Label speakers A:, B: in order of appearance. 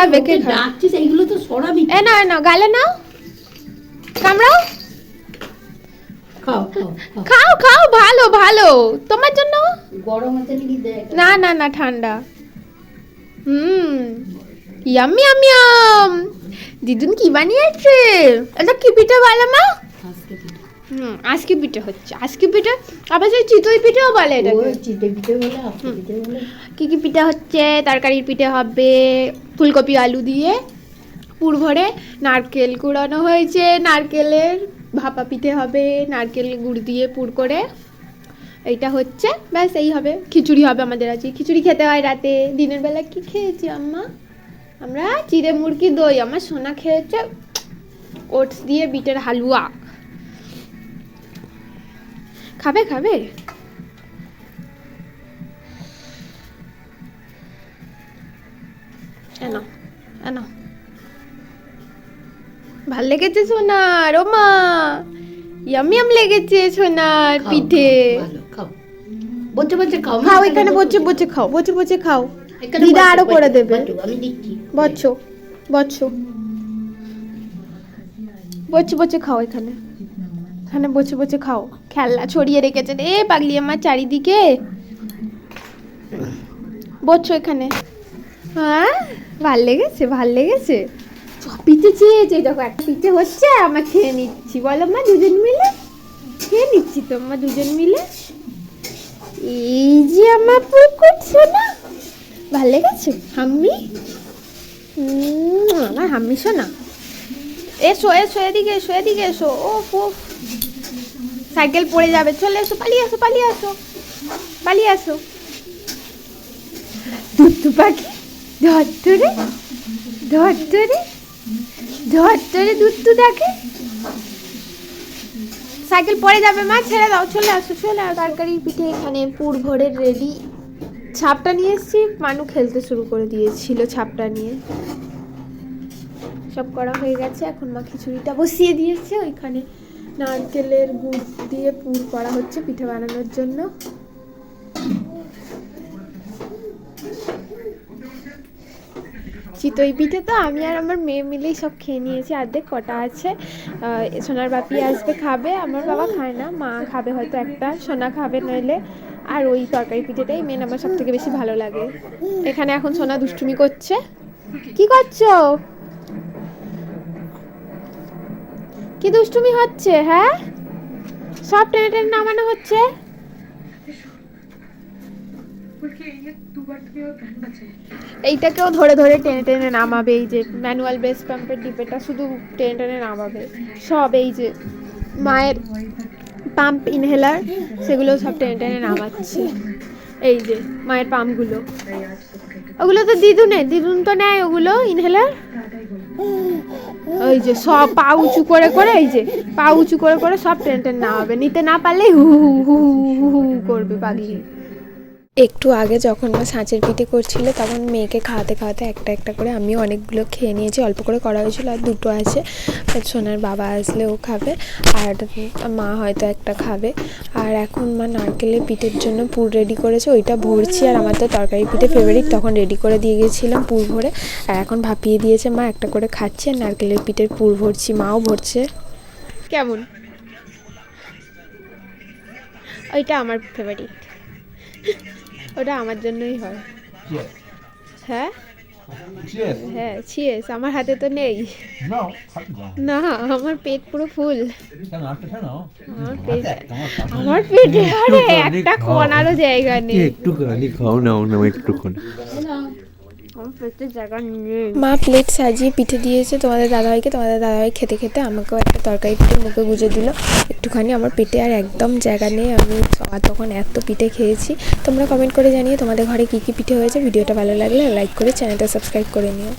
A: খাবে কে খাবে
B: ডাকছিস এইগুলো তো সরাবি।
A: এ না না গালে নাও। কামড়াও।
B: খাও খাও
A: ভালো ভালো। তোমার জন্য?
B: গরম আছে নাকি দেখ।
A: না না না ঠান্ডা। হুম। Yummy yummy yum. দিদুন কি বানিয়েছে? এটা কি পিঠে বলে মা?
B: আজকে
A: হুম আজকে পিঠে হচ্ছে। আজকে পিঠে আবার সেই চিতই পিঠেও বলে এটাকে।
B: ওই পিঠে বলে আজকে পিঠে বলে।
A: কি কি পিঠে হচ্ছে? তরকারির পিঠে হবে ফুলকপি আলু দিয়ে পুর ভরে নারকেল কুড়ানো হয়েছে। নারকেলের ভাপা পিঠে হবে নারকেল গুড় দিয়ে পুর করে। এইটা হচ্ছে ব্যাস এই হবে। খিচুড়ি হবে আমাদের আজকে। খিচুড়ি খেতে হয় রাতে। দিনের বেলা কি খেয়েছি আম্মা? আমরা চিড়ে মুরগি দই। আমার সোনা খেয়েছে ওটস দিয়ে বিটের হালুয়া। খাবে খাবে? এনো এনো। ভালো লেগেছে সোনার ও মা। ইয়াম ইয়াম লেগেছে সোনার পিঠে।
B: বসে বসে খাও।
A: খাও।
B: এখানে
A: বসে বসে খাও বসে বসে খাও। দিদা
B: আরও
A: করে দেবে। বচ্চ বচ্চ বসে বসে খাও এখানে। এখানে বসে বসে খাও। খেলনা ছড়িয়ে রেখেছে রে পাগলি আমার চারিদিকে। বসছো এখানে। হ্যাঁ ভালো লেগেছে ভালো লেগেছে। পিঠে চেয়েছে দেখো, একটা পিঠে হচ্ছে, আমরা খেয়ে নিচ্ছি। বলো মা, দুজন মিলে? খেয়ে নিচ্ছি তো আমরা দুজন মিলে? এই যে আমার পুকুর শোনা ভালো লেগেছে? হাম্মি? আমার হাম্মি শোনা। এসো এসো, এদিকে এসো এদিকে এসো। ও ফুফ সাইকেল পড়ে যাবে। চলে এসো, পালিয়ে আসো পালিয়ে আসো। পালিয়ে আসো। দুত্তু পাখি ধরতরে ধরতরে ধরতরে দুত্তু দেখে। সাইকেল পড়ে যাবে মা, ছেড়ে দাও, চলে আসো চলে আসো। তরকারি পিঠে এখানে পুর ভরে রেডি। ছাপটা নিয়ে এসেছি। মানু খেলতে শুরু করে দিয়েছিল ছাপটা নিয়ে। সব করা হয়ে গেছে। এখন মা খিচুড়িটা বসিয়ে দিয়েছে। ওইখানে নারকেলের গুড় দিয়ে পুর করা হচ্ছে পিঠে বানানোর জন্য। চিতই পিঠে তো আমি আর আমার মেয়ে মিলেই সব খেয়ে নিয়েছি। অর্ধেক কটা আছে। সোনার বাপি আসবে খাবে, আমার বাবা খায় না। মা খাবে হয়তো একটা, সোনা খাবে নইলে। আর ওই তরকারি পিঠেটাই মেন আমার সব থেকে বেশি ভালো লাগে। এখানে এখন সোনা দুষ্টুমি করছে। কি করছ? কি দুষ্টুমি হচ্ছে হ্যাঁ? সব টেনে টেনে নামানো হচ্ছে? এইটাকেও ধরে ধরে টেনে টেনে নামাবে, এই যে ম্যানুয়াল বেস পাম্পের ডিপেটা শুধু টেনে টেনে নামাবে। সব এই যে মায়ের পাম্প ইনহেলার, সেগুলো সব টেনে টেনে নামাচ্ছে। এই যে মায়ের পাম্পগুলো। ওগুলো তো দিদুনের, দিদুন তো নেয় ওগুলো ইনহেলার? ওই যে সব পা উঁচু করে করে, এই যে পা উঁচু করে করে সব টেনে টেনে নামাবে। নিতে না পারলে হু হু হু হু করবে পাগলি। একটু আগে যখন মা সাঁচের পিঠে করছিল, তখন মেয়েকে খাওয়াতে খাওয়াতে একটা একটা করে আমিও অনেকগুলো খেয়ে নিয়েছি। অল্প করে করা হয়েছিল আর দুটো আছে। সোনার বাবা আসলে ও খাবে, আর মা হয়তো একটা খাবে। আর এখন মা নারকেলের পিঠের জন্য পুর রেডি করেছে। ওইটা ভরছি, আর আমার তো তরকারি পিঠে ফেভারিট তখন রেডি করে দিয়ে গেছিলাম পুর ভরে। আর এখন ভাপিয়ে দিয়েছে মা, একটা করে খাচ্ছি, আর নারকেলের পিঠের পুর ভরছি, মাও ভরছে। কেমন? ওইটা আমার ফেভারিট ওটা আমার জন্যই হয়। হ্যাঁ? হ্যাঁ চিয়েস আমার হাতে তো নেই। না আমার পেট পুরো ফুল? আমার পেট
C: একটা, আমার
A: পেটে আরে একটা
D: খাও।
A: জায়গা নেই।
D: একটুখানি খাও না না একটুখানি
A: আমার পেটে জায়গা নেই মা প্লেট সাজিয়ে পিঠে দিয়েছে। তোমাদের দাদাভাইকে, তোমাদের দাদাভাই খেতে খেতে আমাকেও একটা তরকারি পিঠে মুখে গুজে দিল। একটুখানি আমার পেটে আর একদম জায়গা নেই। আমি তখন এত পিঠে খেয়েছি। তোমরা কমেন্ট করে জানিয়ে তোমাদের ঘরে কি কি পিঠে হয়েছে। ভিডিওটা ভালো লাগলে লাইক করে চ্যানেলটা সাবস্ক্রাইব করে নিও।